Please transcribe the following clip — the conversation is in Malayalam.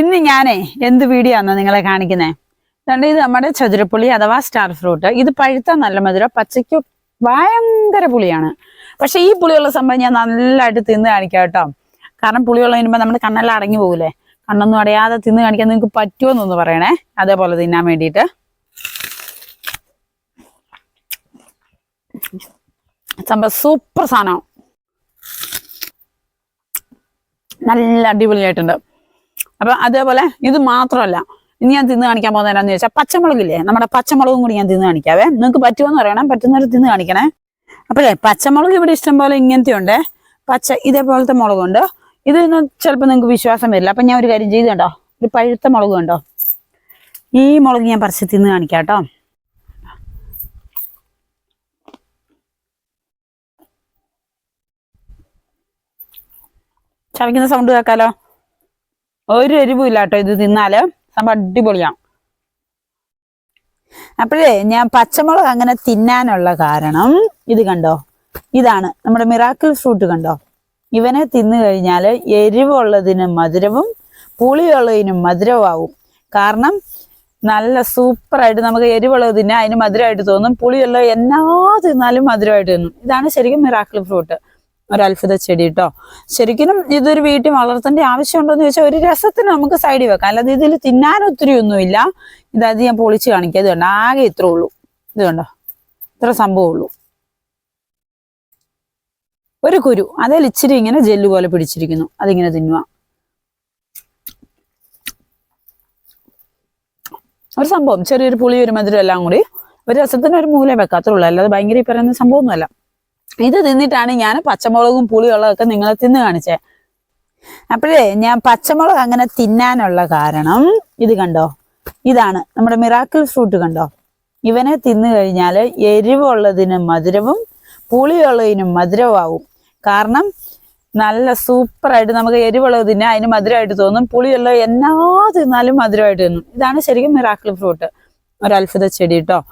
ഇന്ന് ഞാനേ എന്ത് വീഡിയോ ആണോ നിങ്ങളെ കാണിക്കുന്നേ? അതുകൊണ്ട് ഇത് നമ്മുടെ ചതുരപ്പുളി അഥവാ സ്റ്റാർ ഫ്രൂട്ട് ഇത് പഴുത്ത നല്ല മധുര പച്ചയ്ക്ക് ഭയങ്കര പുളിയാണ്. പക്ഷെ ഈ പുളിയുള്ള സംഭവം ഞാൻ നല്ലതായിട്ട് തിന്ന് കാണിക്കാം കേട്ടോ. കാരണം പുളിയുള്ള കഴിയുമ്പോൾ നമ്മുടെ കണ്ണെല്ലാം അടങ്ങി പോകൂലേ? കണ്ണൊന്നും അടയാതെ തിന്ന് കാണിക്കാൻ നിങ്ങൾക്ക് പറ്റുമോന്നൊന്ന് പറയണേ. അതേപോലെ തിന്നാൻ വേണ്ടിയിട്ട്. സംഭവം സൂപ്പർ സാധനം. നല്ല അടിപൊളിയായിട്ടുണ്ട്. അപ്പൊ അതേപോലെ ഇത് മാത്രമല്ല ഇനി ഞാൻ തിന്ന് കാണിക്കാൻ പോകുന്നതെന്ന് ചോദിച്ചാൽ പച്ചമുളകില്ലേ? നമ്മുടെ പച്ചമുളകും കൂടി ഞാൻ തിന്ന് കാണിക്കാവേ. നിങ്ങൾക്ക് പറ്റുമെന്ന് പറയണം പറ്റുന്നവർ തിന്ന് കാണിക്കണേ. അപ്പോഴേ പച്ചമുളക് ഇവിടെ ഇഷ്ടംപോലെ ഇങ്ങനത്തെ ഉണ്ട് പച്ച ഇതേപോലത്തെ മുളകുണ്ട്. ഇത് ചിലപ്പോൾ നിങ്ങൾക്ക് വിശ്വാസം വരില്ല. അപ്പം ഞാൻ ഒരു കാര്യം ചെയ്തുണ്ടോ ഒരു പഴുത്ത മുളക് കണ്ടോ? ഈ മുളക് ഞാൻ പറിച്ച് തിന്ന് കാണിക്കാം കേട്ടോ. ചവയ്ക്കുന്ന സൗണ്ട് കേൾക്കാലോ? ഒരു എരിവും ഇല്ല കേട്ടോ ഇത് തിന്നാൽ. സംഭവം അടിപൊളിയാണ് അപ്പോഴേ ഞാൻ പച്ചമുളക് അങ്ങനെ തിന്നാനുള്ള കാരണം ഇത് കണ്ടോ? ഇതാണ് നമ്മുടെ മിറാക്കിൾ ഫ്രൂട്ട് കണ്ടോ? ഇവനെ തിന്നു കഴിഞ്ഞാൽ എരിവുള്ളതിന് മധുരവും പുളിയുള്ളതിനും മധുരവും കാരണം നല്ല സൂപ്പറായിട്ട് നമുക്ക് എരിവുള്ളത് തിന്നാൻ അതിന് മധുരമായിട്ട് തോന്നും. പുളിയുള്ള എന്നാ തിന്നാലും മധുരമായിട്ട് തോന്നും. ഇതാണ് ശരിക്കും മിറാക്കിൾ ഫ്രൂട്ട്. ഒരു അത്ഭുത ചെടി കേട്ടോ ശരിക്കും ഇതൊരു വീട്ടിൽ വളർത്തേണ്ട ആവശ്യമുണ്ടോ എന്ന് ചോദിച്ചാൽ ഒരു രസത്തിന് നമുക്ക് സൈഡിൽ വെക്കാം. അല്ലാതെ ഇതിൽ തിന്നാൻ ഒത്തിരി ഒന്നുമില്ല. ഇതായത് ഞാൻ പൊളിച്ച് കാണിക്കുക ഇത് കണ്ടോ? ആകെ ഇത്ര ഉള്ളൂ. ഇത് കണ്ടോ? ഇത്ര സംഭവം ഉള്ളൂ. ഒരു കുരു. അതിൽ ഇച്ചിരി ഇങ്ങനെ ജെല്ല് പോലെ പിടിച്ചിരിക്കുന്നു. അതിങ്ങനെ തിന്നുക. ഒരു സംഭവം. ചെറിയൊരു പുളി ഒരു മധുരം എല്ലാം കൂടി ഒരു രസത്തിന് ഒരു മൂല വെക്കാത്തുള്ളൂ. അല്ലാതെ ഭയങ്കര ഈ പറയുന്ന സംഭവമൊന്നുമല്ല. ഇത് തിന്നിട്ടാണ് ഞാൻ പച്ചമുളകും പുളിയുള്ളതൊക്കെ നിങ്ങളെ തിന്ന് കാണിച്ചേ. അപ്പോഴേ ഞാൻ പച്ചമുളക് അങ്ങനെ തിന്നാനുള്ള കാരണം ഇത് കണ്ടോ? ഇതാണ് നമ്മുടെ മിറാക്കിൾ ഫ്രൂട്ട് കണ്ടോ? ഇവനെ തിന്നു കഴിഞ്ഞാൽ എരിവുള്ളതിന് മധുരവും പുളിയുള്ളതിനും മധുരവും കാരണം നല്ല സൂപ്പറായിട്ട് നമുക്ക് എരിവുള്ളത് തിന്നാൻ അതിന് മധുരമായിട്ട് തോന്നും. പുളിയുള്ള എന്നാ തിന്നാലും മധുരമായിട്ട് തോന്നും. ഇതാണ് ശരിക്കും മിറാക്കിൾ ഫ്രൂട്ട്. ഒരു ചെടി കേട്ടോ